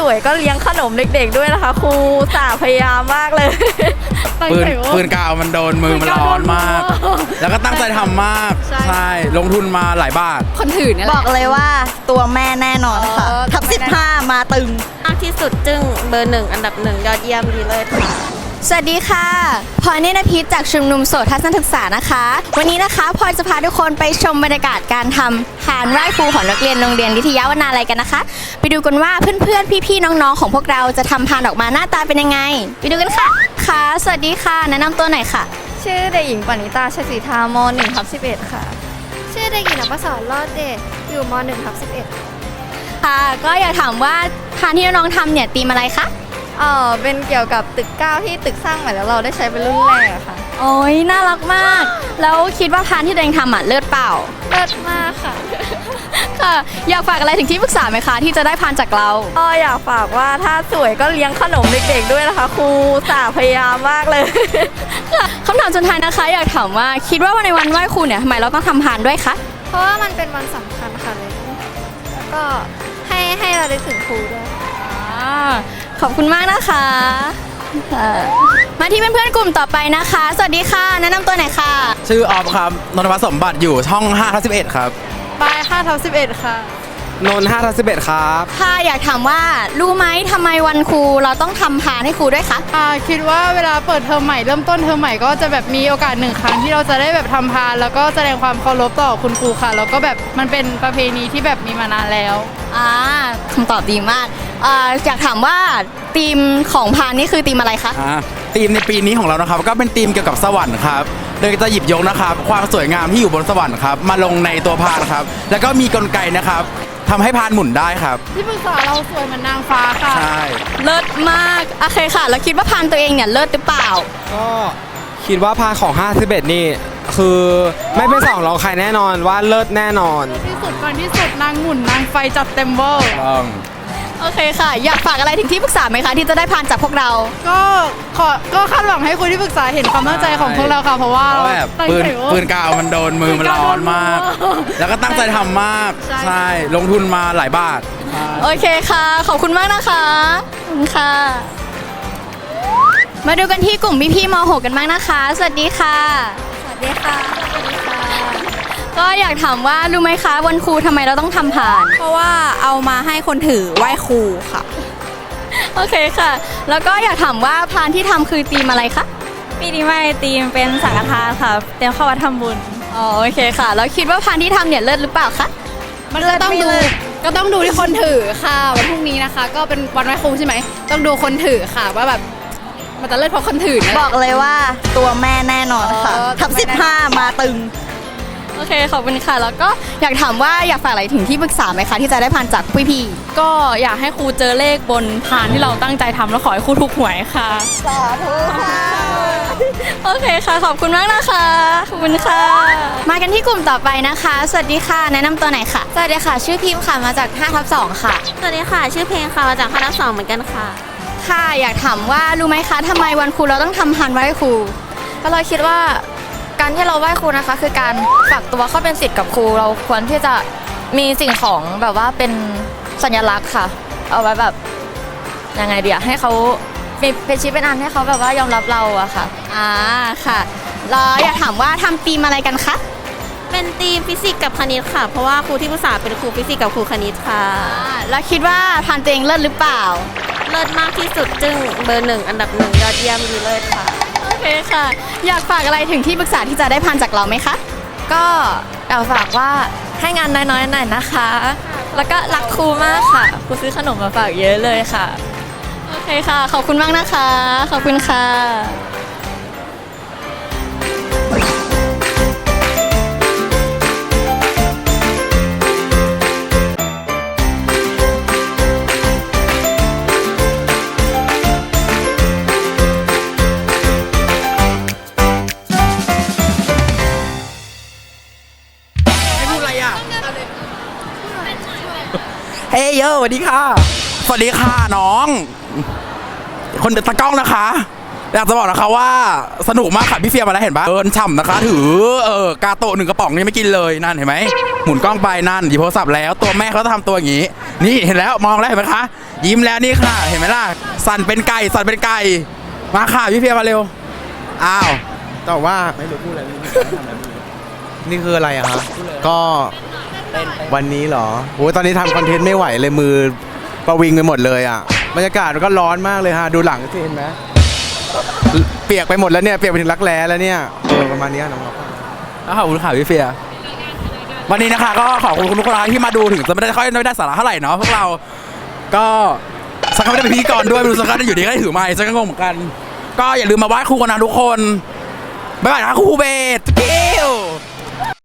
สวยก็เลี้ยงขนมเด็กๆด้วยนะคะ ครูสาพยายามมากเลยปืนปืนกาวมันโดนมือมันร้อนมาก แล้วก็ตั้งใจทำมากใช่ใช่ ลงทุนมาหลายบาท คนถือเนี่ยแหบละอกเลยว่าตัวแม่แน่นอนค่ะเออทับตัวแม่แน่15มาตึงมากที่สุดจึงเบอร์หนึ่งอันดับหนึ่งยอดเยี่ยมดีเลยค่ะ สวัสดีค่ะพลอยเนตรพิษจากชุมนุมโสดทัศนศึกษานะคะ วันนี้นะคะพลอยจะพาทุกคนไปชมบรรยากาศการทำพานไหว้ครูของนักเรียนโรงเรียนวิทยาวนาลัยกันนะคะ ไปดูกันว่าเพื่อนๆ พี่ๆ น้องๆ ของพวกเราจะทำพานออกมาหน้าตาเป็นยังไง ไปดูกันค่ะ ค่ะ สวัสดีค่ะ แนะนำตัวหน่อยค่ะ ชื่อเด็กหญิงปณิตาชัยศรีธาม1ทับ11ค่ะ ชื่อเด็กหญิงนภศรรอดเดชอยู่ม1ทับ11ค่ะ ก็อยากถามว่าพานที่น้องๆทำเนี่ยธีมอะไรคะ เออเป็นเกี่ยวกับตึกเก้าที่ตึกสร้างใหม่แล้วเราได้ใช้เป็นรุ่นแรกอะค่ะโอ้ยน่ารักมาก แล้วคิดว่าพานที่ตัวเองทำอะเลิศเปล่า เลิศมากค่ะ ค่ะ อยากฝากอะไรถึงที่ปรึกษาไหมคะ ที่จะได้พานจากเรา ก็อยากฝากว่าถ้าสวยก็เลี้ยงขนมเด็กๆด้วยนะคะครูสาพยายามมากเลยคำถามสุดท้ายนะคะ อยากถามว่าคิดว่าในวันไหว้ครูเนี่ยทำไมเราต้องทำพานด้วยคะ เพราะว่ามันเป็นวันสำคัญค่ะเลยแล้วก็ให้ให้เราได้ถึงครูด้วยอ่า ขอบคุณมากนะคะค่ะมาที่เพื่อนๆกลุ่มต่อไปนะคะ สวัสดีค่ะแนะนำตัวหน่อยค่ะ ชื่อออฟครับนนทวัฒน์สมบัติอยู่ช่อง5ทับ11 ครับปลาย5ทับ11 ค่ะ นน5ทับ11 ครับ ค่ะอยากถามว่ารู้ไหมทำไมวันครูเราต้องทำพานให้ครูด้วยคะ อ่าคิดว่าเวลาเปิดเทอมใหม่เริ่มต้นเทอมใหม่ก็จะแบบมีโอกาสหนึ่งครั้งที่เราจะได้แบบทำพานแล้วก็แสดงความเคารพต่อคุณครูค่ะ แล้วก็แบบมันเป็นประเพณีที่แบบมีมานานแล้ว อ่าคำตอบดีมาก อ่าอยากถามว่าธีมของพานนี่คือธีมอะไรคะ อ่าธีมในปีนี้ของเรานะครับ ก็เป็นธีมเกี่ยวกับสวรรค์ครับโดยจะหยิบยกนะครับ ความสวยงามที่อยู่บนสวรรค์ครับมาลงในตัวพานครับ แล้วก็มีกลไกนะครับทำให้พานหมุนได้ครับที่ปรึกษาเราสวยเหมือนนางฟ้าค่ะ ใช่เลิศมากโอเคค่ะ แล้วคิดว่าพานตัวเองเนี่ยเลิศหรือเปล่า ก็คิดว่าพานของ5 11นี่ คือไม่เป็นสองรองใครแน่นอนว่าเลิศแน่นอน ที่สุดก่อนที่สุดนางหมุนนางไฟจัดเต็มเวอร์ ต้อง โอเคค่ะ อยากฝากอะไรถึงที่ปรึกษาไหมคะที่จะได้พานจากพวกเรา ก็ขอก็คาดหวังให้คุณที่ปรึกษาเห็นความตั้งใจของพวกเราค่ะ เพราะว่าเพราะแบบตั้งปืนใจว่าปืนกาวมันโดนมือมันร้อนมาก แล้วก็ตั้งใจทำมาก ใช่ ลงทุนมาหลายบาท โอเคค่ะ ขอบคุณมากนะคะขอบคุณค่ะ มาดูกันที่กลุ่มพี่ๆม .6 กันบ้างนะคะ สวัสดีค่ะ สวัสดีค่ะ ก็อยากถามว่ารู้ไหมคะวันครูทำไมเราต้องทำผ่าน เพราะว่าเอามาให้คนถือไหว้ครูค่ะ โอเคค่ะ แล้วก็อยากถามว่าพานที่ทำคือธีมอะไรคะปีนี้ไม่ตีมเป็นสังฆทานค่ะ เตรียมเข้าวัดทำบุญ อ๋อโอเคค่ะ แล้วคิดว่าพานที่ทำเนี่ยเลิศหรือเปล่าคะ มันก็ต้องดูก็ต้องดูที่คนถือค่ะวันพรุ่งนี้นะคะ ก็เป็นวันไหว้ครูใช่ไหมต้องดูคนถือค่ะว่าแบบมันจะเลิศเพราะคนถือเนี่ยแหบละอกเลยว่าตัวแม่แน่นอนค่ะเออ ทับตัวแม่แน่15มาตึง โอเคขอบคุณค่ะ แล้วก็อยากถามว่าอยากฝากอะไรถึงที่ปรึกษาไหมคะ ที่จะได้พานจากพี่ๆก็อยากให้ครูเจอเลขบนพานที่เราตั้งใจทำแล้วขอให้ครูถูกหวยค่ะ สาธุค่ะ โอเคค่ะ ขอบคุณมากนะคะ ขอบคุณค่ะ มากันที่กลุ่มต่อไปนะคะ สวัสดีค่ะ แนะนำตัวไหนอยค่ะ สวัสดีค่ะ ชื่อพิมพ์ค่ะ มาจาก5ทับ2ค่ะ สวัสดีค่ะ ชื่อเพลงค่ะ มาจาก5ทับ2เหมือนกันค่ะ ค่ะ อยากถามว่ารู้ไหมคะทำไมวันครูเราต้องทำพันไหว้ครู ก็เราคิดว่า การที่เราไหว้ครูนะคะ คือการฝากตัวเข้าเป็นศิษย์กับครู เราควรที่จะมีสิ่งของแบบว่าเป็นสัญลักษณ์ค่ะ เอาไว้แบบยังไงเดียให้เขามีเป็นชิ้นเป็นอันให้เขาแบบว่ายอมรับเราอะค่ะ อ่าค่ะแล้วอยากถามว่าทำธีมอะไรกันคะ เป็นทีมฟิสิกส์กับคณิตค่ะ เพราะว่าครูที่ปรึกษาเป็นครูฟิสิกส์กับครูคณิตค่ะอ่าแล้วคิดว่าพันตัวเองเลิศหรือเปล่า เลิศมากที่สุดจึงเบอร์หนึ่งอันดับหนึ่งยอดเยี่ยมดีเลยค่ะโอ เคค่ะ อยากฝากอะไรถึงที่ปรึกษาที่จะได้พันจากเราไหมคะ ก็อยากฝากว่าให้งานน้อยๆหน่อยนะคะ แล้วก็รักครูมากค่ะ ครูซื้อขนมมาฝากเยอะเลยค่ะ โอเคค่ะ ขอบคุณมากนะคะ ขอบคุณค่ะ ฮ้ยโยสวัสดีค่ะ สวัสดีค่ะน้อง คนเดือดตะกล้องนะคะอยากจะบอกนะคะว่าสนุกมากค่ะพี่เฟียมาแล้วเห็นปะเดินฉ่ำนะคะ ถือเออกาโตะหนึ่งกระป๋องยังไม่กินเลยนั่นเห็นไหมหมุนกล้องไปนั่นหยิบโทรศัพท์แล้วตัวแม่เขาจะทำตัวอย่างนี้ นี่เห็นแล้วมองแล้วเห็นไหมคะยิ้มแล้วนี่ค่ะ เห็นไหมล่ะสั่นเป็นไก่สั่นเป็นไก่มาค่ะพี่เฟียมาเร็วอ้าวแต่ว่าไม่รู้พูดอะไรนี่คืออะไรอะ ครับก็วันนี้เหรอโอ้ยตอนนี้ทำคอนเทนต์ไม่ไหวเลยมือประวิงไปหมดเลยอะ บรรยากาศมันก็ร้อนมากเลยฮะ ดูหลังสิเห็นไหมเปียกไปหมดแล้วเนี่ย เปียกไปถึงรักแร้แล้วเนี่ยเออประมาณนี้น้องๆขอบคุณค่ะพี่เฟียวันนี้นะคะก็ขอบคุณทุกคนที่มาดูถึงจะไม่ได้ค่อยไม่ได้สาระเท่าไหร่เนาะพวกเรา ก็สักครั้งไม่ได้เป็นพิธีกรด้วยไม่รู้สักครั้งได้อยู่ดีก็ได้ถือไมค์สักครั้งงงเหมือนกัน ก็อย่าลืมมาไหว้ครูกันนะทุกคนบ๊ายบายนะคะครูเบสกิ้ว